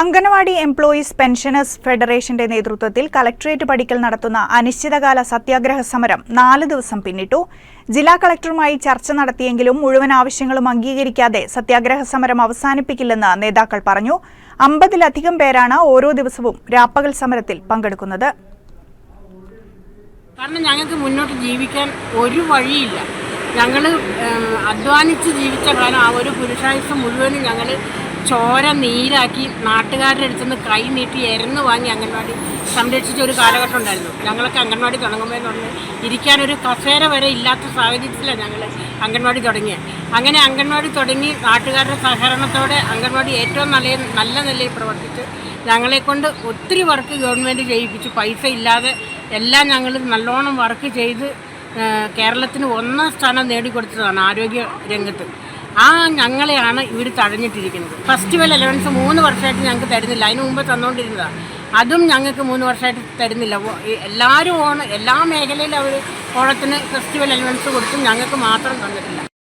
Anganwadi employees pensioners ഫെഡറേഷന്റെ നേതൃത്വത്തിൽ collectorate പടിക്കൽ നടത്തുന്ന അനിശ്ചിതകാല സത്യാഗ്രഹ സമരം നാല് ദിവസം പിന്നിട്ടു. ജില്ലാ കളക്ടറുമായി ചർച്ച നടത്തിയെങ്കിലും മുഴുവൻ ആവശ്യങ്ങളും അംഗീകരിക്കാതെ സത്യാഗ്രഹ സമരം അവസാനിപ്പിക്കില്ലെന്ന് നേതാക്കൾ പറഞ്ഞു. അമ്പതിലധികം പേരാണ് ഓരോ ദിവസവും രാപ്പകൽ സമരത്തിൽ പങ്കെടുക്കുന്നത്. കാരണം ഞങ്ങൾക്ക് മുന്നോട്ട് ജീവിക്കാൻ ഒരു വഴിയില്ല. ഞങ്ങൾ അധ്വാനിച്ച് ജീവിച്ച കാലം ആ ഒരു പുരുഷായുസം മുഴുവനും ഞങ്ങൾ ചോര നീരാക്കി നാട്ടുകാരുടെ അടുത്ത് നിന്ന് കൈ നീട്ടി എരന്ന് വാങ്ങി അംഗൻവാടി സംരക്ഷിച്ച ഒരു കാലഘട്ടം ഉണ്ടായിരുന്നു. ഞങ്ങളൊക്കെ അംഗൻവാടി തുടങ്ങുമ്പോൾ എന്ന് പറഞ്ഞാൽ ഇരിക്കാനൊരു കസേര വരെ ഇല്ലാത്ത സാഹചര്യത്തിലാണ് ഞങ്ങൾ അംഗൻവാടി തുടങ്ങിയത്. അങ്ങനെ അംഗൻവാടി തുടങ്ങി നാട്ടുകാരുടെ സഹകരണത്തോടെ അംഗൻവാടി ഏറ്റവും നല്ല നല്ല നിലയിൽ പ്രവർത്തിച്ച് ഞങ്ങളെക്കൊണ്ട് ഒത്തിരി വർക്ക് ഗവൺമെന്റ് ചെയ്യിപ്പിച്ച്. പൈസ ഇല്ലാതെ എല്ലാം ഞങ്ങൾ നല്ലോണം വർക്ക് ചെയ്ത് കേരളത്തിന് ഒന്നാം സ്ഥാനം നേടിക്കൊടുത്തതാണ് ആരോഗ്യ രംഗത്ത്. ആ ഞങ്ങളെയാണ് ഇവർ തഴഞ്ഞിട്ടിരിക്കുന്നത്. ഫെസ്റ്റിവൽ അലവൻസ് മൂന്ന് വർഷമായിട്ട് ഞങ്ങൾക്ക് തരുന്നില്ല. അതിന് മുമ്പ് തന്നുകൊണ്ടിരുന്നതാണ് അതും ഞങ്ങൾക്ക് മൂന്ന് വർഷമായിട്ട് തരുന്നില്ല. എല്ലാവരും ഓണം എല്ലാ മേഖലയിലും അവർ ഓണത്തിന് ഫെസ്റ്റിവൽ അലവൻസ് കൊടുത്തും ഞങ്ങൾക്ക് മാത്രം തന്നിട്ടില്ല.